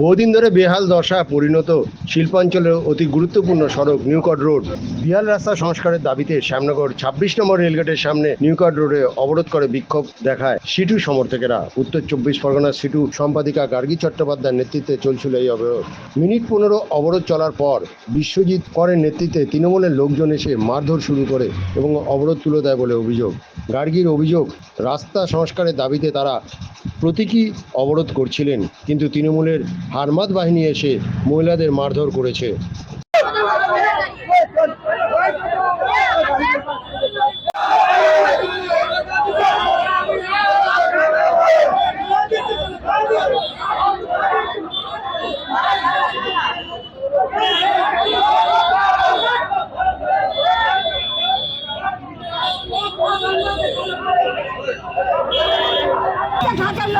বহুদিন ধরে বেহাল দশা পরিণত শিল্পাঞ্চলের অতি গুরুত্বপূর্ণ সড়ক নিউকট রোড। বিহাল রাস্তা সংস্কারের দাবিতে শ্যামনগর ছাব্বিশ নম্বর রেলগেটের সামনে নিউকট রোডে অবরোধ করে বিক্ষোভ দেখায় সিটু সমর্থকেরা। উত্তর চব্বিশ পরগনার সিটু সম্পাদিকা গার্গী চট্টোপাধ্যায়ের নেতৃত্বে চলছিল এই অবরোধ। মিনিট পনেরো অবরোধ চলার পর বিশ্বজিৎ করের নেতৃত্বে তৃণমূলের লোকজন এসে মারধর শুরু করে এবং অবরোধ তুলে দেয় বলে অভিযোগ। গার্গীর অভিযোগ, রাস্তা সংস্কারের দাবিতে তারা প্রতীকী অবরোধ করছিলেন কিন্তু তৃণমূলের হারমাত বাহিনী এসে মহিলাদের মারধর করেছে।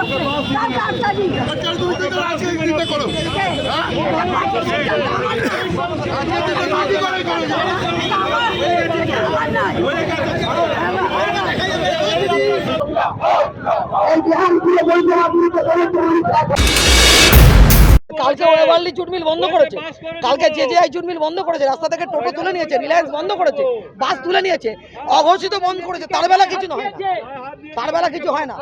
ঢাকার লোক তার রাস্তা দিকে কালকে ওয়েবার্লি জুট মিল বন্ধ করেছে। কালকে যে যে জুট মিল বন্ধ করেছে রাস্তা থেকে টোটো তুলে নিয়েছে রিলায়েন্স বন্ধ করেছে বাস তুলে নিয়েছে অঘোষিত বন্ধ করেছে তার বেলা কিছু নয়। না তার বেলা কিছু হয় না।